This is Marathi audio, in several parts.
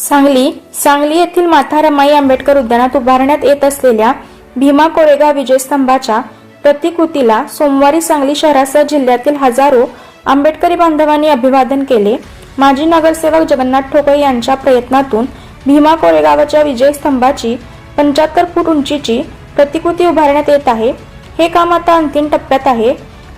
सांगली सांगली येथील माता रमाई आंबेडकर उद्यानात उभारण्यात येत असलेल्या भीमा कोरेगाव विजयस्तंभाच्या प्रतिकृतीला सोमवारी सांगली शहरासह जिल्ह्यातील हजारो आंबेडकरी बांधवांनी अभिवादन केले. माजी नगरसेवक जगन्नाथ ठोकळे यांच्या प्रयत्नातून भीमा कोरेगावच्या विजयस्तंभाची पंच्याहत्तर फूट उंचीची प्रतिकृती उभारण्यात येत आहे. हे काम आता अंतिम टप्प्यात आहे.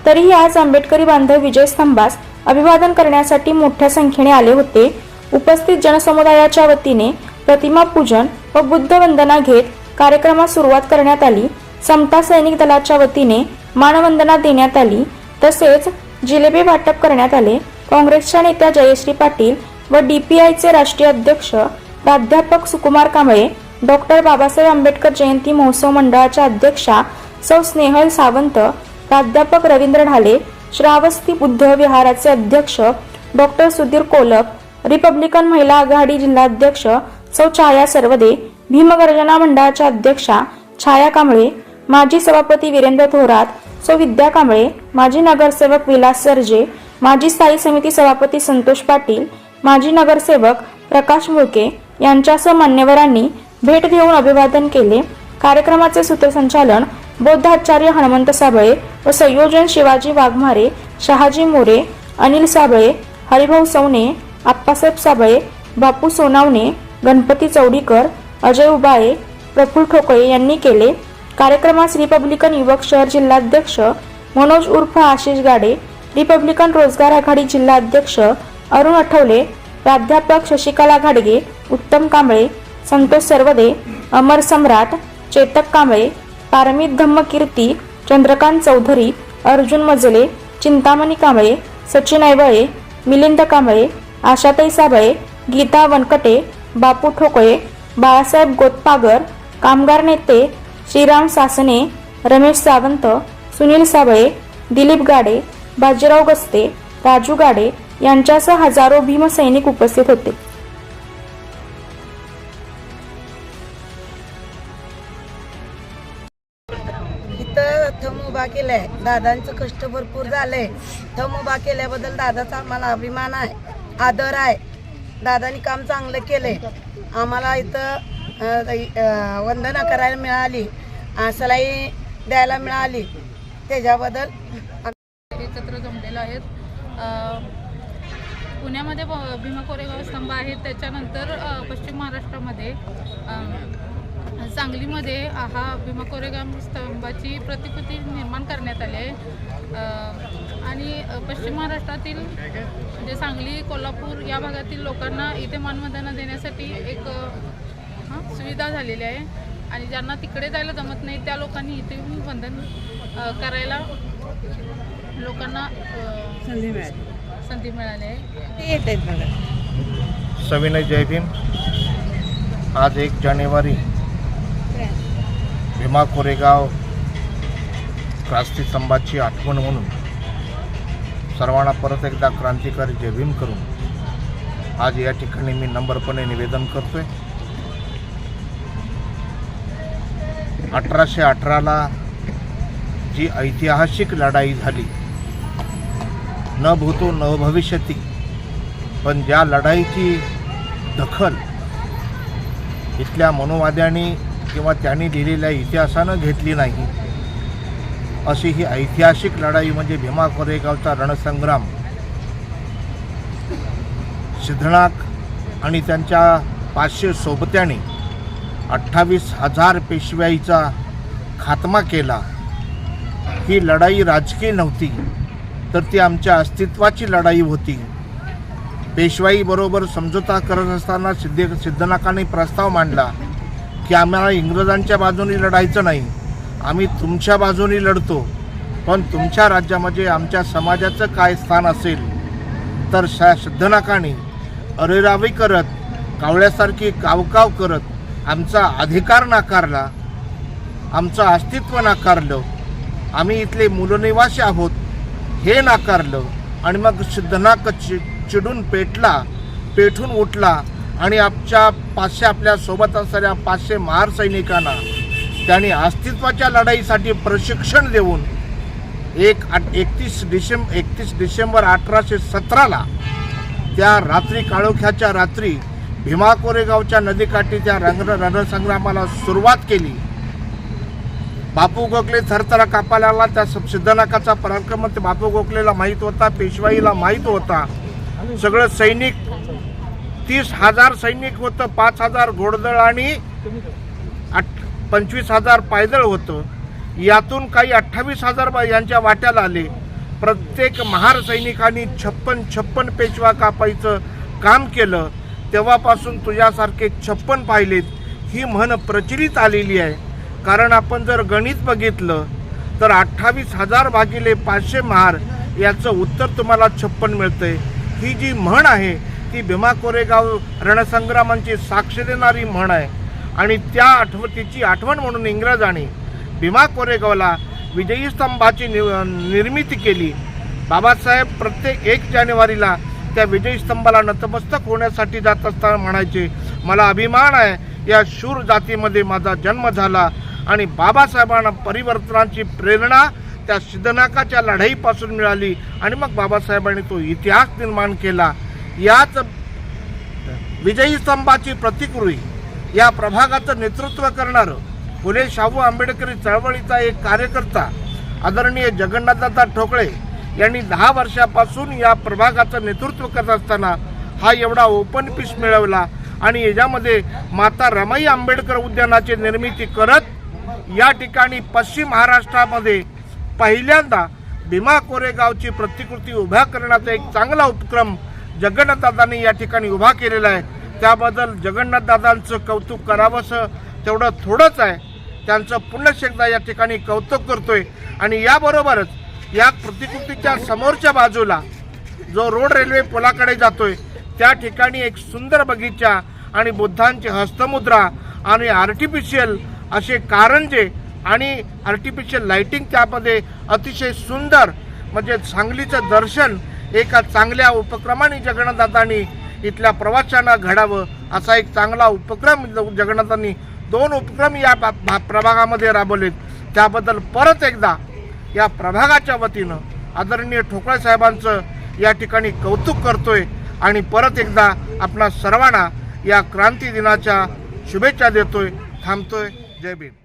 तरीही आज आंबेडकरी बांधव विजयस्तंभास अभिवादन करण्यासाठी मोठ्या संख्येने आले होते. उपस्थित जनसमुदायाच्या वतीने प्रतिमा पूजन व बुद्ध वंदना घेत कार्यक्रमास सुरुवात करण्यात आली. समता सैनिक दलाच्या वतीने मानवंदना देण्यात आली. तसेच जिलेबी वाटप करण्यात आले. काँग्रेसच्या नेत्या जयश्री पाटील व डीपीआयचे राष्ट्रीय अध्यक्ष प्राध्यापक सुकुमार कांबळे डॉक्टर बाबासाहेब आंबेडकर जयंती महोत्सव मंडळाच्या अध्यक्षा सौ स्नेहल सावंत प्राध्यापक रवींद्र ढाले श्रावस्ती बुद्ध विहाराचे अध्यक्ष डॉक्टर सुधीर कोलप रिपब्लिकन महिला आघाडी जिल्हाध्यक्ष सौ छाया सर्वदे भीमगर्जना मंडळाच्या अध्यक्षा छाया कांबळे माजी सभापती वीरेंद्र थोरात सौ विद्या कांबळे माजी नगरसेवक विलास सर्जे माजी स्थायी समिती सभापती संतोष पाटील माजी नगरसेवक प्रकाश मुळके यांच्यासह मान्यवरांनी भेट देऊन अभिवादन केले. कार्यक्रमाचे सूत्रसंचालन बौद्धाचार्य हनुमंत साबळे व संयोजन शिवाजी वाघमारे शहाजी मोरे अनिल साबळे हरिभाऊ सवने आप्पासाहेब साबळे बापू सोनावणे गणपती चौडीकर अजय उबाळे प्रफुल ठोकळे यांनी केले. कार्यक्रमास रिपब्लिकन युवक शहर जिल्हाध्यक्ष मनोज उर्फ आशिष गाडे रिपब्लिकन रोजगार आघाडी जिल्हाध्यक्ष अरुण आठवले प्राध्यापक शशिकला घाडगे उत्तम कांबळे संतोष सर्वदे अमर सम्राट चेतक कांबळे पारमित धम्मकीर्ती चंद्रकांत चौधरी अर्जुन मजले चिंतामणी कांबळे सचिन ऐवळे मिलिंद कांबळे आशाताई साबळे गीता वनकटे बापू ठोकळे बाळासाहेब गोतपागर कामगार नेते श्रीराम सासने रमेश सावंत सुनील साबळे दिलीप गाडे बाजीराव गस्ते राजू गाडे यांच्यासह हजारो भीमसैनिक उपस्थित होते. इथं थम उभा केलाय. दादांचं कष्ट भरपूर झालंय. थम उभा केल्याबद्दल दादाचा आम्हाला अभिमान आहे. आदर आहे. दादानी काम चांगलं केलंय. आम्हाला इथं वंदना करायला मिळाली. सलाई द्यायला मिळाली. त्याच्याबद्दल एकत्र जमलेलं आहेत. पुण्यामध्ये ब- भीमा कोरेगाव स्तंभ आहेत. त्याच्यानंतर पश्चिम महाराष्ट्रामध्ये सांगलीमध्ये हा भीमा कोरेगाव स्तंभाची प्रतिकृती निर्माण करण्यात आली आहे. आणि पश्चिम महाराष्ट्रातील म्हणजे सांगली कोल्हापूर या भागातील लोकांना इथे मानवंदना देण्यासाठी एक हां, सुविधा झालेली आहे. आणि ज्यांना तिकडे जायला जमत नाही त्या लोकांनी इथे येऊन वंदन करायला लोकांना संधी मिळाली. संधी मिळाली आहे. ते येत आहेत बघा. सविनय जय भीम आज एक जानेवारी. भीमा कोरेगाव क्रांती स्तंभाची आठवण म्हणून. सर्वांना परत एकदा क्रांतिकारी जय भीम करून आज या ठिकाणी मी नंबरपणे निवेदन करतोय. अठराशे अठराला जी ऐतिहासिक लढाई झाली न भूतो न भविष्यती पण ज्या लढाईची दखल इथल्या मनोवाद्यांनी किंवा त्यांनी दिलेल्या इतिहासानं घेतली नाही अशी ही ऐतिहासिक लढाई म्हणजे भीमा कोरेगावचा रणसंग्राम. सिद्धनाक आणि त्यांच्या पाचशे सोबत्याने अठ्ठावीस हजार पेशव्याईचा खात्मा केला. ही लढाई राजकीय नव्हती तर ती आमच्या अस्तित्वाची लढाई होती. पेशवाईबरोबर समझोता करत असताना सिद्धे सिद्धनाकाने प्रस्ताव मांडला की आम्हाला इंग्रजांच्या बाजूने लढायचं नाही. आम्ही तुमच्या बाजूने लढतो पण तुमच्या राज्यामध्ये आमच्या समाजाचं काय स्थान असेल? तर शा सिद्धनाकाने अरेरावी करत कावळ्यासारखी कावकाव करत आमचा अधिकार नाकारला आमचं अस्तित्व नाकारलं आम्ही इथले मूलनिवासी आहोत हे नाकारलं आणि मग सिद्धनाक चि चिडून पेटला पेठून उठला आणि आमच्या पाचशे आपल्यासोबत असणाऱ्या पाचशे महार सैनिकांना त्यांनी अस्तित्वाच्या लढाईसाठी प्रशिक्षण देऊन एक एकतीस डिसेंब एकतीस डिसेंबर अठराशे सतराला त्या रात्री काळोख्याच्या रात्री भीमा कोरेगावच्या नदीकाठी त्या रंग रणसंग्रामाला सुरुवात केली. बापू गोखले थरथरा कापाल्याला त्या सिद्धनाकाचा पराक्रम ते बापू गोखलेला माहीत होता पेशवाईला माहीत होता. सगळं सैनिक तीस हजार सैनिक होतं पाच हजार घोडदळ आणि पंचवीस हजार पायदळ होतं. यातून काही अठ्ठावीस हजार बा- यांच्या वाट्याला आले. प्रत्येक महार सैनिकांनी छप्पन छप्पन पेशवा कापायचं काम केलं. तेव्हापासून तुझ्यासारखे छप्पन पाहिलेत ही म्हण प्रचलित आलेली आहे. कारण आपण जर गणित बघितलं तर अठ्ठावीस हजार भागिले पाचशे महार याचं उत्तर तुम्हाला छप्पन मिळतंय. ही जी म्हण आहे ती भीमा कोरेगाव रणसंग्रामांची साक्ष देणारी म्हण आहे. आणि त्या आठवतीची आठवण म्हणून इंग्रजांनी भीमा कोरेगावला विजयी स्तंभाची नि निर्मिती केली. बाबासाहेब प्रत्येक एक जानेवारीला त्या विजयी स्तंभाला नतमस्तक होण्यासाठी जात असताना म्हणायचे मला अभिमान आहे या शूर जातीमध्ये माझा जन्म झाला आणि बाबासाहेबांना परिवर्तनाची प्रेरणा त्या सिद्धनाकाच्या लढाईपासून मिळाली आणि मग बाबासाहेबांनी तो इतिहास निर्माण केला. याच विजयी स्तंभाची प्रतिकृती या प्रभागाचं नेतृत्व करणारं फुले शाहू आंबेडकरी चळवळीचा एक कार्यकर्ता आदरणीय जगन्नाथदादा ठोकळे यांनी दहा वर्षापासून या प्रभागाचं नेतृत्व करत असताना हा एवढा ओपन पीस मिळवला आणि याच्यामध्ये माता रमाई आंबेडकर उद्यानाची निर्मिती करत या ठिकाणी पश्चिम महाराष्ट्रामध्ये पहिल्यांदा भीमा कोरेगावची प्रतिकृती उभ्या करण्याचा एक चांगला उपक्रम जगन्नाथदादांनी या ठिकाणी उभा केलेला आहे. त्याबद्दल जगन्नाथदादांचं कौतुक करावंसं तेवढं थोडंच आहे. त्यांचं पुन्हा एकदा या ठिकाणी कौतुक करतोय. आणि याबरोबरच या प्रतिकृतीच्या समोरच्या बाजूला जो रोड रेल्वे पुलाकडे जातोय त्या ठिकाणी एक सुंदर बगीचा आणि बुद्धांची हस्तमुद्रा आणि आर्टिफिशियल असे कारंजे आणि आर्टिफिशियल लाइटिंग त्यामध्ये अतिशय सुंदर म्हणजे सांगलीचं दर्शन एका चांगल्या उपक्रमाने जगन्नाथदादांनी इथल्या प्रवाशांना घडावं असा एक चांगला उपक्रम जगन्नाथांनी दोन उपक्रम या भा- भा- प्रभागामध्ये राबवलेत. त्याबद्दल परत एकदा या प्रभागाच्या वतीनं आदरणीय ठोकळे साहेबांचं या ठिकाणी कौतुक करतोय आणि परत एकदा आपणा सर्वांना या क्रांती दिनाच्या शुभेच्छा देतोय. थांबतोय. जय भीम.